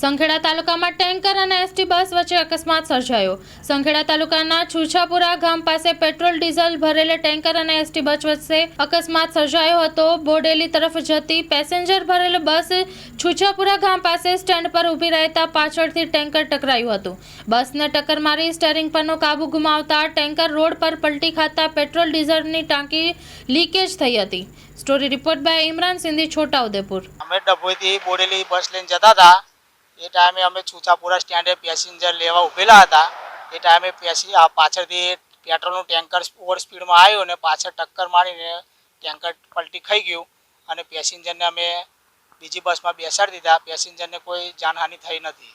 સંખેડા તાલુકામાં ટેન્કર અને ST bus વચ્ચે અકસ્માત સર્જાયો. સંખેડા તાલુકાના છુછાપુરા ગામ પાસે પેટ્રોલ, ડીઝલ ભરેલે ટેન્કર અને એસટી બસ વચ્ચે અકસ્માત સર્જાયો હતો. બોડેલી તરફ જતી પેસેન્જર ભરેલ બસ છુછાપુરા ગામ પાસે સ્ટેન્ડ પર ઊભી રહેતા પાછળથી ટેન્કર ટકરાયું હતું. બસને ટક્કર મારી સ્ટેરિંગ પરનો કાબુ ગુમાવતા ટેન્કર રોડ પર પલટી ખાતા પેટ્રોલ, ડીઝલની ટાંકી લીકેજ થઈ હતી. Story report by Imran Sindhi Chhota Udepur અમે ડભોઈથી બોડેલી બસ લઈને જતા હતા. એ ટાઈમે અમે છુચાપુરા સ્ટેન્ડે પેસેન્જર લેવા ઊભેલા હતા. એ ટાઈમે પેસી પાછળથી પેટ્રોલનું ટેન્કર ઓવર સ્પીડમાં આવ્યું અને પાછળ ટક્કર મારીને ટેન્કર પલટી ખાઈ ગયું અને પેસેન્જરને અમે બીજી બસમાં બેસાડી દીધા. પેસેન્જરને કોઈ જાનહાનિ થઈ નથી.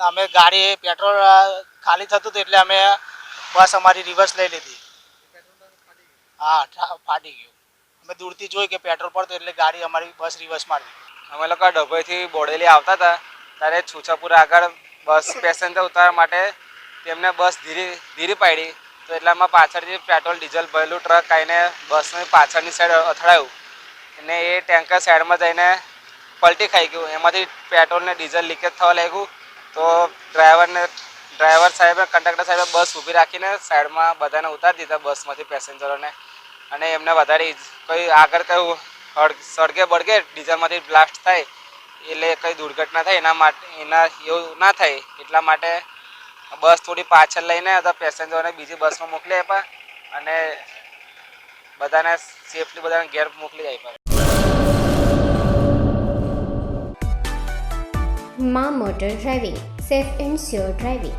ના, અમે ગાડી, પેટ્રોલ ખાલી થતું હતું એટલે અમે બસ અમારી રિવર્સ લઈ લીધી. હા ફાટી ગયું. અમે દૂરથી જોઈ કે પેટ્રોલ પડતું એટલે ગાડી અમારી બસ રિવર્સ મારી અમે લોકો ડભોઈથી બોડેલી આવતા હતા, ત્યારે છુછાપુરા આગળ બસ પેસેન્જર ઉતારવા માટે તેમને બસ ધીરી ધીરી પાડી, તો એટલામાં પાછળથી પેટ્રોલ, ડીઝલ ભરેલું ટ્રક આવીને બસની પાછળની સાઈડ અથડાયું. અને એ ટેન્કર સાઈડમાં જઈને પલટી ખાઈ ગયું. એમાંથી પેટ્રોલ ને ડીઝલ લીકેજ થવા લાગ્યું. તો ડ્રાઈવરને ડ્રાઈવર સાહેબે કંડક્ટર સાહેબે બસ ઊભી રાખીને સાઈડમાં બધાને ઉતારી દીધા, બસમાંથી પેસેન્જરોને અને એમને વધારે કંઈ આગળ કયું સળગે બળગે ડીઝલમાંથી બ્લાસ્ટ થાય એટલે કઈ દુર્ઘટના થાય એના માટે, એના એવું ના થાય એટલા માટે બસ થોડી પાછળ લઈને અથવા પેસેન્જરોને બીજી બસમાં મોકલી આપ્યા અને બધાને સેફલી બધાને ઘેર મોકલી આપ્યા. મા motor driving, safe and sure driving.